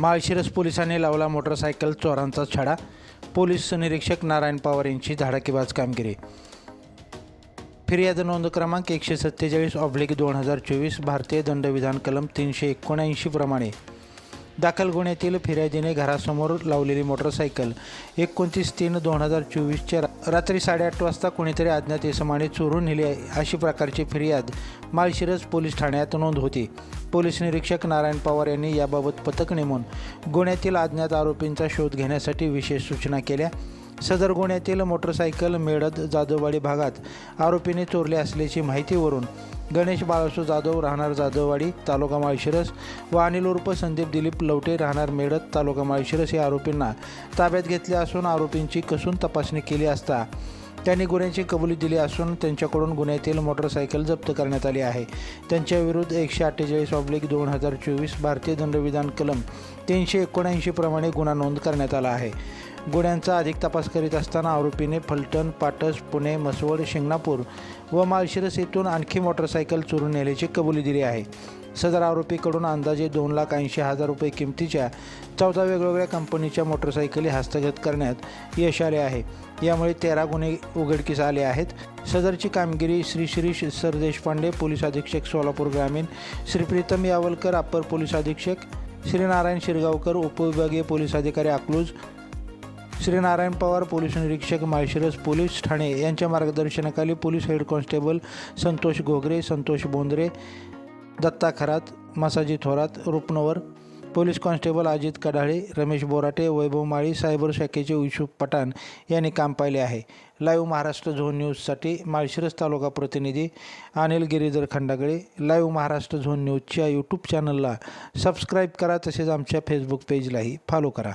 माळशिरस पोलिसांनी लावला मोटरसायकल चोरांचा छडा. पोलीस निरीक्षक नारायण पवार यांची धडाकेबाज कामगिरी. फिर्याद नोंद क्रमांक एकशे सत्तेचाळीस ऑब्लिक दोन हजार चोवीस भारतीय दंडविधान कलम तीनशे एकोणऐंशी प्रमाणे. दाखल गुन्ह्यातील फिर्यादीने घरासमोर लावलेली मोटरसायकल. एकोणतीस तीन दोन हजार चोवीसच्या रात्री साडेआठ वाजता कोणीतरी अज्ञात इसमाने चोरून नेली अशी प्रकारची फिर्याद माळशिरस पोलीस ठाण्यात नोंद होती. पोलीस निरीक्षक नारायण पवार यांनी याबाबत पथक नेमून गुन्ह्यातील अज्ञात आरोपींचा शोध घेण्यासाठी विशेष सूचना केल्या. सदर गुन्ह्यातील मोटरसायकल मेळद जादोवाडी भागात आरोपीने चोरले असल्याची माहितीवरून गणेश बाळासू जाधव राहणार जाधववाडी तालुका माळशिरस. व अनिल उर्फ संदीप दिलीप लवटे राहणार मेळत तालुका माळशिरस या आरोपींना ताब्यात घेतले असून आरोपींची कसून तपासणी केली असता त्यांनी गुन्ह्याची कबुली दिली असून त्यांच्याकडून गुन्ह्यातील मोटरसायकल जप्त करण्यात आली आहे. त्यांच्याविरुद्ध एकशे अठ्ठेचाळीस ऑब्लिक दोन हजार चोवीस भारतीय दंडविधान कलम तीनशे एकोणऐंशी प्रमाणे गुन्हा नोंद करण्यात आला आहे. गुन्ह्यांचा अधिक तपास करीत असताना आरोपीने फलटण पाटस पुणे मसवड शिंगणापूर व माळशिरस येथून आणखी मोटरसायकल चोरून नेल्याची कबुली दिली आहे. सदर आरोपीकडून अंदाजे दोन लाख ऐंशी हजार रुपये किमतीच्या चौदा वेगवेगळ्या कंपनीच्या मोटरसायकली हस्तगत करण्यात यश आले आहे. यामुळे तेरा गुन्हे उघडकीस आले आहेत. सदरची कामगिरी श्री श्री सर देशपांडे पोलीस अधीक्षक सोलापूर ग्रामीण श्री प्रीतम यावलकर अप्पर पोलीस अधीक्षक श्री नारायण शिरगावकर उपविभागीय पोलीस अधिकारी अकलूज श्री नारायण पवार पोलीस निरीक्षक माळशिरस पोलीस ठाणे यांच्या मार्गदर्शनाखाली police head constable Santosh Ghogre Santosh Bondre Datta Kharat Masaji Thorat Rupnavar police constable Ajit Kadale Ramesh Borate Vaibhav Mali cyber शाखेचे युसुफ पठाण यांनी काम पाहिले आहे. लाईव्ह महाराष्ट्र झोन न्यूजसाठी माळशिरस तालुका प्रतिनिधी अनिल गिरीधर खंडागळे लाईव्ह महाराष्ट्र झोन न्यूजच्या यूट्यूब चॅनलला सबस्क्राईब करा तसेच आमच्या फेसबुक पेजलाही फॉलो करा.